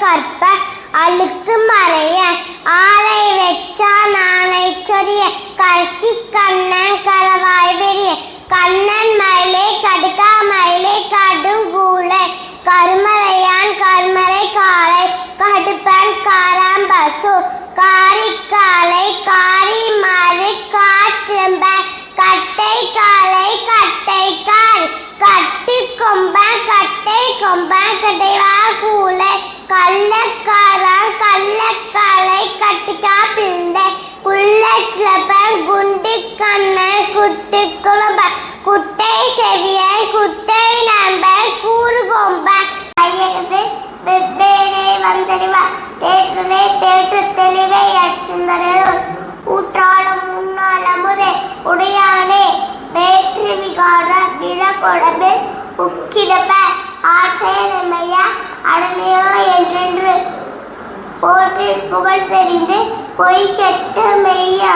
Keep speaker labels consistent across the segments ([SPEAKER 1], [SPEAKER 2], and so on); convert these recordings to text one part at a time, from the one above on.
[SPEAKER 1] கற்ப அழுக்கு மறைய ஆரை வெச்சா நானை சொரிய கரைச்சி கண்ணன் கரவாய் பெரிய கண்ணன் மயிலே கடுக்கா மயிலே கடும் கூலை கருமறையான் கருமறை காலை கடுப்பன் காராம்பசு காரிக்காலை கா கட்டிக்கா பிள்ளை. குள்ளச்சிலப்பன் குண்டு கண்ணன் குட்டு குழம்ப குட்டை செவியன் குட்டை நண்பன் கூறு கொம்பன். ஐயது வெவ்வேறே வந்தறிவா தேற்றுவே தேற்று தெளிவை அச்சுந்தரோ ஊற்றாலம் முன்னாலமுதே உடையானே. வேற்று விகார விழக்கொடபு உக்கிடப்ப. ஆற்றே நிமையா அடனையோ என்றென்று. போற்றி புகழ் தெரிந்து பொய் கெட்ட மெய்யா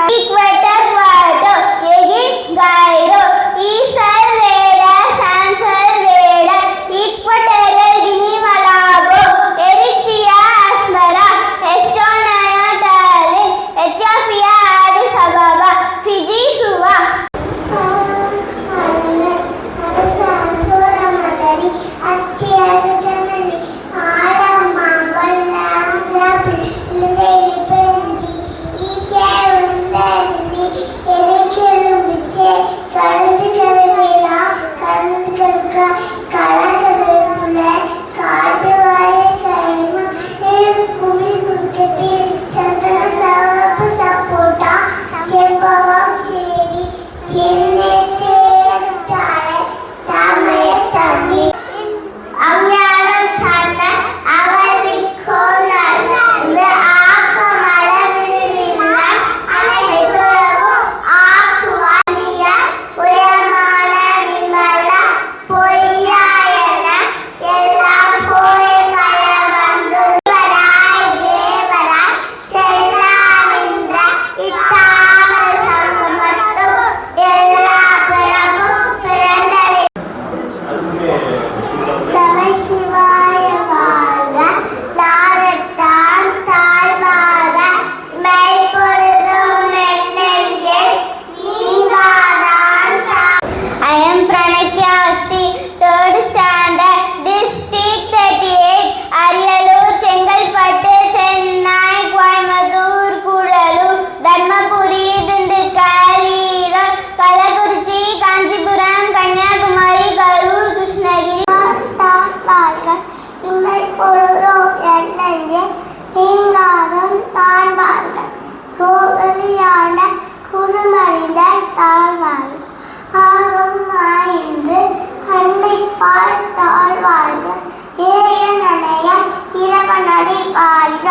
[SPEAKER 2] இரவனடி வாழ்க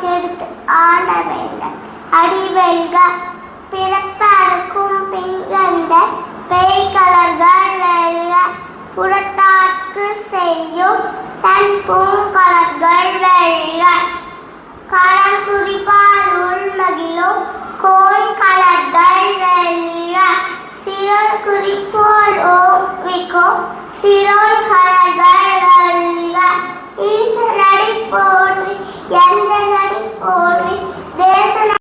[SPEAKER 2] கெடுத்து ஆட வேண்ட அறிவெல்க பிறப்பறுக்கும் பின்கந்த பேய் கலர்கள் புறத்தாக்கு செய்யும் தன் பூங்கலர்கள் வெல்க. கரம் குறிப்பால் உள்மகிழும் கோல் கலர்கள் வெல்க. சிறன் குறிப்போல் ஓவிக்கும் சிறோன் கலர்கள் வெல்க. போற்றி எந்த நடி போற்றி தேச